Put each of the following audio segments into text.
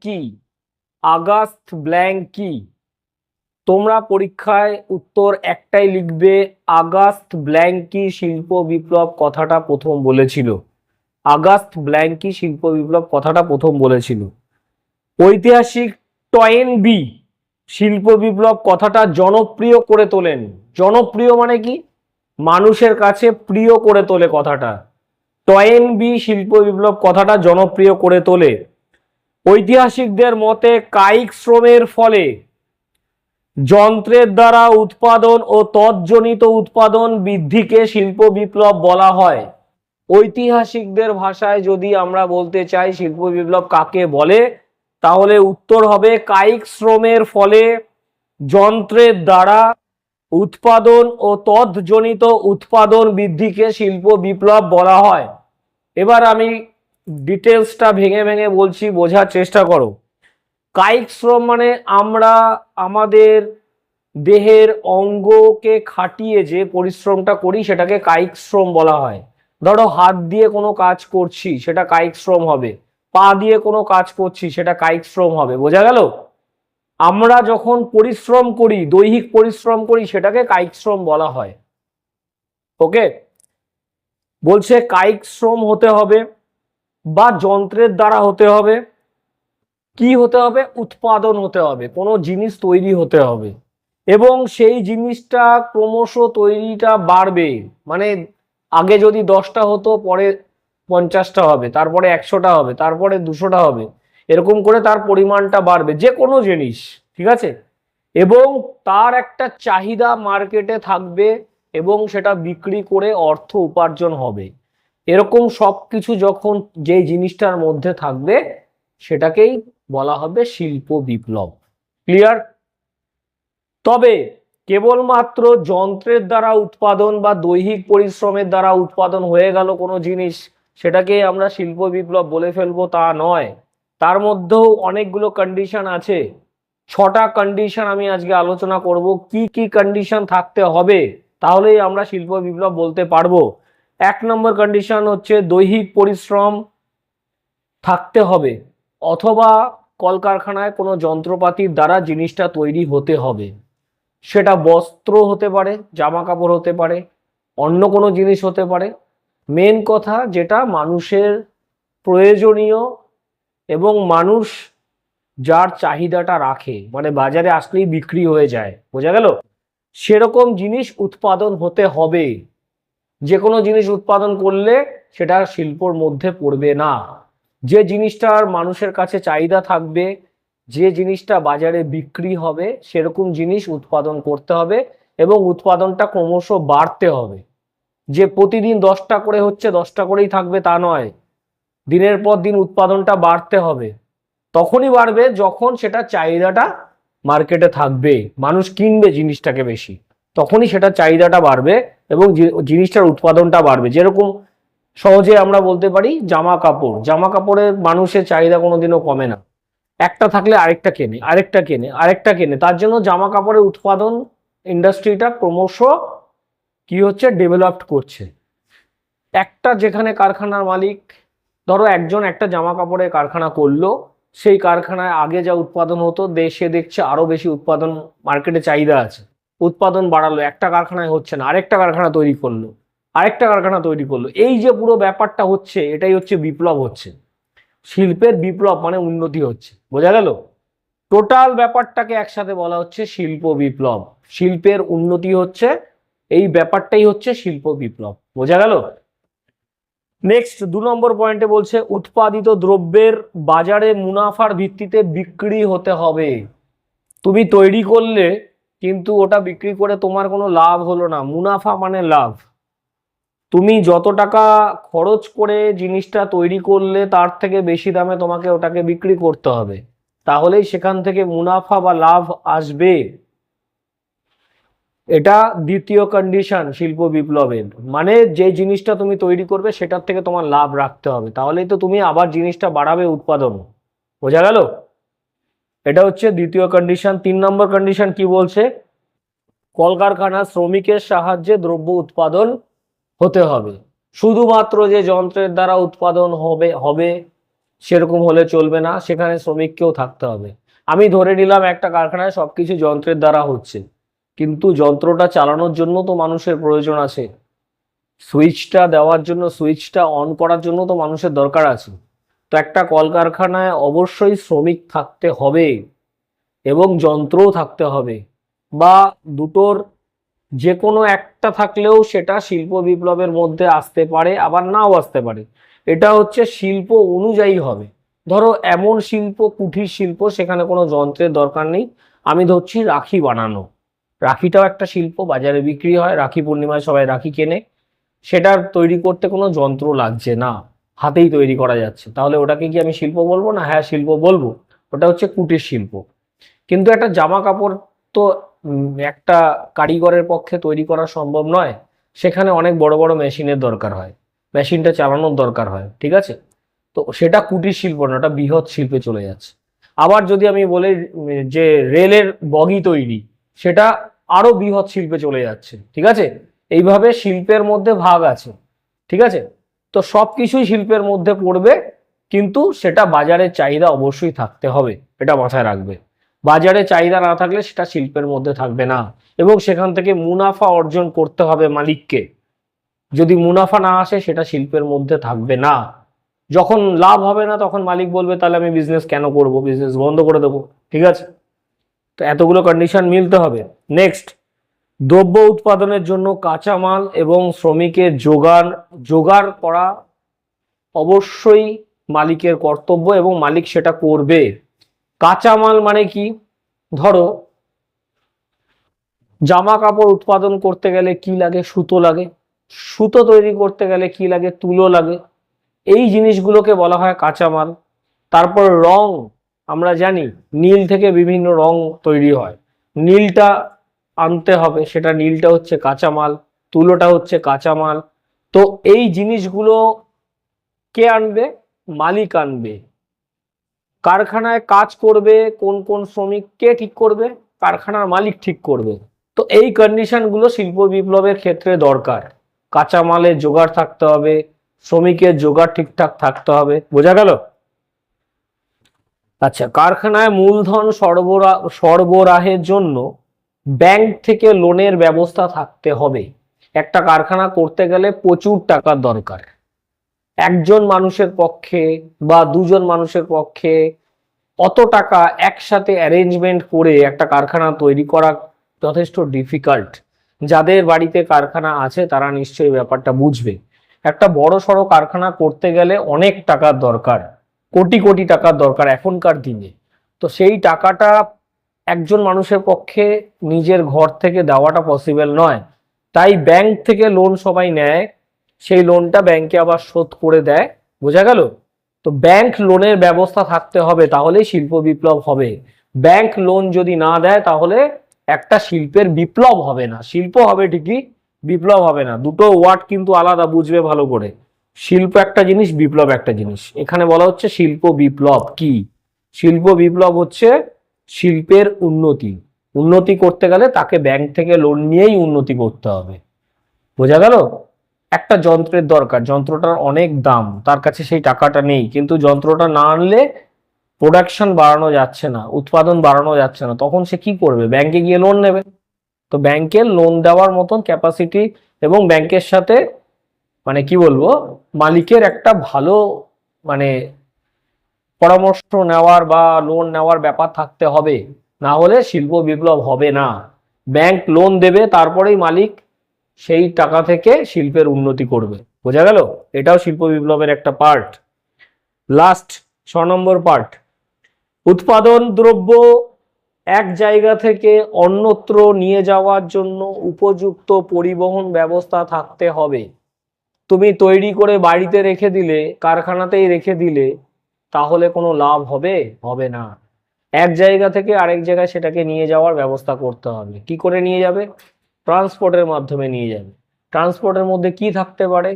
কি? August blank কি? তোমরা পরীক্ষায় উত্তর একটাই লিখবে, আগস্ট ব্ল্যাঙ্কি শিল্প বিপ্লব কথাটা প্রথম বলেছিল। আগস্ট ব্ল্যাঙ্কি শিল্প বিপ্লব কথাটা প্রথম বলেছিল। ঐতিহাসিক টয়েন বি, শিল্প বিপ্লব কথাটা জনপ্রিয় করে তোলেন। জনপ্রিয় মানে কি? মানুষের কাছে প্রিয় করে তোলে কথাটা। টয়েন বি শিল্প বিপ্লব কথাটা জনপ্রিয় করে তোলে। ঐতিহাসিকদের মতে, কায়িক শ্রমের ফলে যন্ত্রের দ্বারা উৎপাদন ও তৎজনিত উৎপাদন বৃদ্ধিকে শিল্প বিপ্লব বলা হয়। ঐতিহাসিকদের ভাষায় যদি আমরা বলতে চাই, শিল্প বিপ্লব কাকে বলে? তাহলে উত্তর হবে, কায়িক শ্রমের ফলে যন্ত্রের দ্বারা উৎপাদন ও তৎজনিত উৎপাদন বৃদ্ধিকে শিল্প বিপ্লব বলা হয়। এবার আমি ডিটেলসটা ভেঙে ভেঙে বলছি, বোঝার চেষ্টা করো। কায়িক শ্রম মানে আমরা আমাদের দেহের অঙ্গকে খাটিয়ে যে পরিশ্রমটা করি সেটাকে কায়িক শ্রম বলা হয়। ধরো হাত দিয়ে কোনো কাজ করছি, সেটা কায়িক শ্রম হবে। পা দিয়ে কোনো কাজ করছি, সেটা কায়িক শ্রম হবে। বোঝা গেল? আমরা যখন পরিশ্রম করি, দৈহিক পরিশ্রম করি, সেটাকে কায়িক শ্রম বলা হয়। ওকে? বলছে কায়িক শ্রম হতে হবে। বা যন্ত্রের দ্বারা হতে হবে, কি হতে হবে? উৎপাদন হতে হবে, কোনো জিনিস তৈরি হতে হবে। এবং সেই জিনিসটা ক্রমশ তৈরিটা বাড়বে। মানে আগে যদি দশটা হতো, পরে পঞ্চাশটা হবে, তারপরে একশোটা হবে, তারপরে দুশোটা হবে, এরকম করে তার পরিমাণটা বাড়বে, যে কোনো জিনিস, ঠিক আছে? এবং তার একটা চাহিদা মার্কেটে থাকবে এবং সেটা বিক্রি করে অর্থ উপার্জন হবে। এরকম সব কিছু যখন যে জিনিসটার মধ্যে থাকবে, সেটাকেই বলা হবে শিল্প বিপ্লব। ক্লিয়ার তবে কেবলমাত্র যন্ত্রের দ্বারা উৎপাদন বা দৈহিক পরিশ্রমের দ্বারা উৎপাদন হয়ে গেল কোনো জিনিস, সেটাকে আমরা শিল্প বিপ্লব বলে ফেলব তা নয়। তার মধ্যেও অনেকগুলো কন্ডিশন আছে। ছটা কন্ডিশন আমি আজকে আলোচনা করব। কি কি কন্ডিশন থাকতে হবে, তাহলেই আমরা শিল্প বিপ্লব বলতে পারব। এক নম্বর কন্ডিশন হচ্ছে দৈহিক পরিশ্রম থাকতে হবে, অথবা কলকারখানায় কোনো যন্ত্রপাতির দ্বারা জিনিসটা তৈরি হতে হবে। সেটা বস্ত্র হতে পারে জামা কাপড় হতে পারে, অন্য কোনো জিনিস হতে পারে। মেন কথা যেটা, মানুষের প্রয়োজনীয় এবং মানুষ যার চাহিদাটা রাখে মানে বাজারে আসলেই বিক্রি হয়ে যায়, বোঝা গেল? সেরকম জিনিস উৎপাদন হতে হবে। যে কোনো জিনিস উৎপাদন করলে সেটা শিল্পর মধ্যে পড়বে না। যে জিনিসটার মানুষের কাছে চাহিদা থাকবে, যে জিনিসটা বাজারে বিক্রি হবে, সেরকম জিনিস উৎপাদন করতে হবে এবং উৎপাদনটা ক্রমশ বাড়তে হবে। যে প্রতিদিন দশটা করে হচ্ছে, দশটা করেই থাকবে তা নয়। দিনের পর দিন উৎপাদনটা বাড়তে হবে। তখনই বাড়বে যখন সেটা চাহিদাটা মার্কেটে থাকবে। মানুষ কিনবে জিনিসটাকে বেশি। তখনই সেটা চাহিদাটা বাড়বে এবং জিনিসটার উৎপাদনটা বাড়বে। যেরকম সহজে আমরা বলতে পারি জামা কাপড়। জামা কাপড়ের মানুষের চাহিদা কোনোদিনও কমে না। একটা থাকলে আরেকটা কেনে আরেকটা কেনে আরেকটা কেনে। তার জন্য জামা কাপড়ের উৎপাদন ইন্ডাস্ট্রিটা ক্রমশ কি হচ্ছে? ডেভেলপড করছে। একটা যেখানে কারখানার মালিক, ধরো একজন একটা জামা কাপড়ের কারখানা করল, সেই কারখানায় আগে যা উৎপাদন হতো, দেশে দেখছে আরও বেশি উৎপাদন, মার্কেটে চাহিদা আছে। উৎপাদন বাড়ালো, একটা কারখানায় হচ্ছে না, আরেকটা কারখানা তৈরি করল, আরেকটা কারখানা তৈরি করল। এই যে পুরো ব্যাপারটা হচ্ছে, এটাই হচ্ছে বিপ্লব হচ্ছে। শিল্পের বিপ্লব মানে উন্নতি হচ্ছে, বোঝা গেল? টোটাল ব্যাপারটাকে একসাথে বলা হচ্ছে শিল্প বিপ্লব। শিল্পের উন্নতি হচ্ছে, এই ব্যাপারটাই হচ্ছে শিল্প বিপ্লব, বোঝা গেল? নেক্সট দু নম্বর পয়েন্টে বলছে, উৎপাদিত দ্রব্যের বাজারে মুনাফার ভিত্তিতে বিক্রি হতে হবে। তুমি তৈরি করলে কিন্তু ওটা বিক্রি করে তোমার কোনো লাভ হলো না। মুনাফা মানে লাভ। তুমি যত টাকা খরচ করে জিনিসটা তৈরি করলে তার থেকে বেশি দামে তোমাকে ওটাকে বিক্রি করতে হবে। তাহলেই সেখান থেকে মুনাফা বা লাভ আসবে। এটা দ্বিতীয় কন্ডিশন শিল্প বিপ্লবের। মানে যে জিনিসটা তুমি তৈরি করবে সেটার থেকে তোমার লাভ রাখতে হবে। তাহলেই তো তুমি আবার জিনিসটা বাড়াবে উৎপাদন বোঝা গেল? এটা হচ্ছে দ্বিতীয় কন্ডিশন তিন নম্বর কন্ডিশন কি বলছে? কলকারখানা শ্রমিকের সাহায্যে দ্রব্য উৎপাদন হতে হবে। শুধুমাত্র যে যন্ত্রের দ্বারা উৎপাদন হবে হবে, সেরকম হলে চলবে না। সেখানে শ্রমিককেও থাকতে হবে। আমি ধরে নিলাম একটা কারখানায় সবকিছু যন্ত্রের দ্বারা হচ্ছে। কিন্তু যন্ত্রটা চালানোর জন্য তো মানুষের প্রয়োজন আছে। সুইচটা দেওয়ার জন্য, সুইচটা অন করার জন্য তো মানুষের দরকার আছে। তো একটা কলকারখানায় অবশ্যই শ্রমিক থাকতে হবে এবং যন্ত্রও থাকতে হবে বা দুটোর যে কোনো একটা থাকলেও সেটা শিল্প বিপ্লবের মধ্যে আসতে পারে, আবার নাও আসতে পারে। এটা হচ্ছে শিল্প অনুযায়ী হবে। ধরো এমন শিল্প, কুঠির শিল্প, সেখানে কোনো যন্ত্রের দরকার নেই। আমি ধরছি রাখি বানানো। রাখিটাও একটা শিল্প, বাজারে বিক্রি হয়, রাখি পূর্ণিমায় সবাই রাখি কেনে। সেটা তৈরি করতে কোনো যন্ত্র লাগছে না। হাতেই তৈরি করা যাচ্ছে। তাহলে ওটাকে কি আমি শিল্প বলব? না হ্যাঁ শিল্প বলব। ওটা হচ্ছে কুটির শিল্প। কিন্তু একটা জামা কাপড় তো একটা কারিগরের পক্ষে তৈরি করা সম্ভব নয়। সেখানে অনেক বড় বড় মেশিনের দরকার হয়। মেশিনটা চালানোর দরকার হয়, ঠিক আছে? তো সেটা কুটির শিল্প না, ওটা বৃহৎ শিল্পে চলে যাচ্ছে। আবার যদি আমি বলি যে রেলের বগি তৈরি, সেটা আরও বৃহৎ শিল্পে চলে যাচ্ছে, ঠিক আছে? এইভাবে শিল্পের মধ্যে ভাগ আছে, ঠিক আছে? তো সব কিছুই শিল্পের মধ্যে পড়বে, কিন্তু সেটা বাজারের চাহিদা অবশ্যই থাকতে হবে, এটা মাথায় রাখবে। বাজারে চাহিদা না থাকলে সেটা শিল্পের মধ্যে থাকবে না। এবং সেখান থেকে মুনাফা অর্জন করতে হবে মালিককে। যদি মুনাফা না আসে, সেটা শিল্পের মধ্যে থাকবে না। যখন লাভ হবে না, তখন মালিক বলবে, তাহলে আমি বিজনেস কেন করব? বিজনেস বন্ধ করে দেবো। ঠিক আছে? তো এতগুলো কন্ডিশন মিলতে হবে। নেক্সট দ্রব্য উৎপাদনের জন্য কাঁচামাল এবং শ্রমিকের জোগাড় জোগাড় করা অবশ্যই মালিকের কর্তব্য এবং মালিক সেটা করবে। কাঁচামাল মানে কি? ধরো জামা কাপড় উৎপাদন করতে গেলে কি লাগে? সুতো লাগে। সুতো তৈরি করতে গেলে কি লাগে? তুলো লাগে। এই জিনিসগুলোকে বলা হয় কাঁচামাল। তারপর রং, আমরা জানি, নীল থেকে বিভিন্ন রং তৈরি হয়। নীলটা আনতে হবে, সেটা নীলটা হচ্ছে কাঁচামাল, তুলোটা হচ্ছে কাঁচামাল। তো এই জিনিসগুলো কে আনবে? মালিক আনবে। কারখানায় কাজ করবে, কোন কোন শ্রমিক কে ঠিক করবে? কারখানার মালিক ঠিক করবে। তো এই কন্ডিশনগুলো শিল্প বিপ্লবের ক্ষেত্রে দরকার। কাঁচামালের জোগাড় থাকতে হবে, শ্রমিকের জোগাড় ঠিকঠাক থাকতে হবে। বোঝা গেল? আচ্ছা কারখানায় মূলধন সরবরাহ সরবরাহের জন্য ব্যাংক থেকে লোনের ব্যবস্থা থাকতে হবে। একটা কারখানা করতে গেলে প্রচুর টাকার দরকার। একজন মানুষের পক্ষে বা দুজন মানুষের পক্ষে অত টাকা একসাথে অ্যারেঞ্জমেন্ট করে একটা কারখানা তৈরি করা যথেষ্ট ডিফিকাল্ট যাদের বাড়িতে কারখানা আছে, তারা নিশ্চয়ই ব্যাপারটা বুঝবে। একটা বড় সড়ো কারখানা করতে গেলে অনেক টাকার দরকার। কোটি কোটি টাকার দরকার এখনকার দিনে। তো সেই টাকাটা একজন মানুষের পক্ষে নিজের ঘর থেকে দেওয়াটা পসিবল নয়। তাই ব্যাংক থেকে লোন সবাই নেয়, সেই লোনটা ব্যাংকে আবার শোধ করে দেয়। বোঝা গেল? তো ব্যাংক লোনের ব্যবস্থা থাকতে হবে, তাহলেই শিল্প বিপ্লব হবে। ব্যাংক লোন যদি না দেয়, তাহলে একটা শিল্পের বিপ্লব হবে না। শিল্প হবে ঠিকই, বিপ্লব হবে না। দুটো ওয়ার্ড কিন্তু আলাদা, বুঝবে ভালো করে। শিল্প একটা জিনিস, বিপ্লব একটা জিনিস। এখানে বলা হচ্ছে শিল্প বিপ্লব কি? শিল্প বিপ্লব হচ্ছে শিল্পের উন্নতি। উন্নতি করতে গেলে তাকে ব্যাংক থেকে লোন নিয়েই উন্নতি করতে হবে। বোঝা গেল? একটা যন্ত্রের দরকার। যন্ত্রটার অনেক দাম। তার কাছে সেই টাকাটা নেই। কিন্তু যন্ত্রটা না আনলে প্রোডাকশন বাড়ানো যাচ্ছে না, উৎপাদন বাড়ানো যাচ্ছে না। তখন সে কি করবে? ব্যাংকে গিয়ে লোন নেবে। তো ব্যাংকের লোন দেওয়ার মতন ক্যাপাসিটি এবং ব্যাংকের সাথে মানে কি বলব? মালিকের একটা ভালো মানে পরামর্শ নেওয়ার বা লোন নেওয়ার ব্যাপার থাকতে হবে। না হলে শিল্প বিপ্লব হবে না। ব্যাংক লোন দেবে, তারপরেই মালিক সেই টাকা থেকে শিল্পের উন্নতি করবে। বোঝা গেল? এটাও শিল্প বিপ্লবের একটা পার্ট লাস্ট ছ নম্বর পার্ট উৎপাদন দ্রব্য এক জায়গা থেকে অন্যত্র নিয়ে যাওয়ার জন্য উপযুক্ত পরিবহন ব্যবস্থা থাকতে হবে। তুমি তৈরি করে বাড়িতে রেখে দিলে, কারখানাতেই রেখে দিলে তাহলে কোনো লাভ হবে? হবে না। এক জায়গা থেকে আরেক জায়গায় সেটাকে নিয়ে যাওয়ার ব্যবস্থা করতে হবে। কি করে নিয়ে যাবে? ট্রান্সপোর্টের মাধ্যমে নিয়ে যাবে। ট্রান্সপোর্টের মধ্যে কি থাকতে পারে?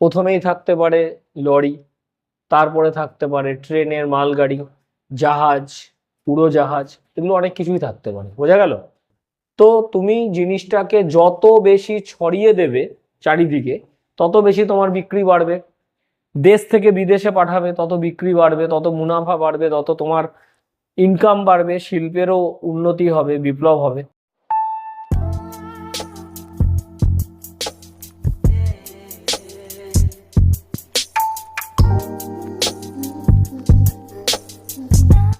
প্রথমেই থাকতে পারে লরি, তারপরে থাকতে পারে ট্রেনের মালগাড়ি, জাহাজ উড়োজাহাজ এগুলো অনেক কিছুই থাকতে পারে। বোঝা গেল? তো তুমি জিনিসটাকে যত বেশি ছড়িয়ে দেবে চারিদিকে, তত বেশি তোমার বিক্রি বাড়বে। দেশ থেকে বিদেশে পাঠাবে, তত বিক্রি বাড়বে, তত মুনাফা বাড়বে, তত তোমার ইনকাম বাড়বে, শিল্পেরও উন্নতি হবে, বিপ্লব হবে।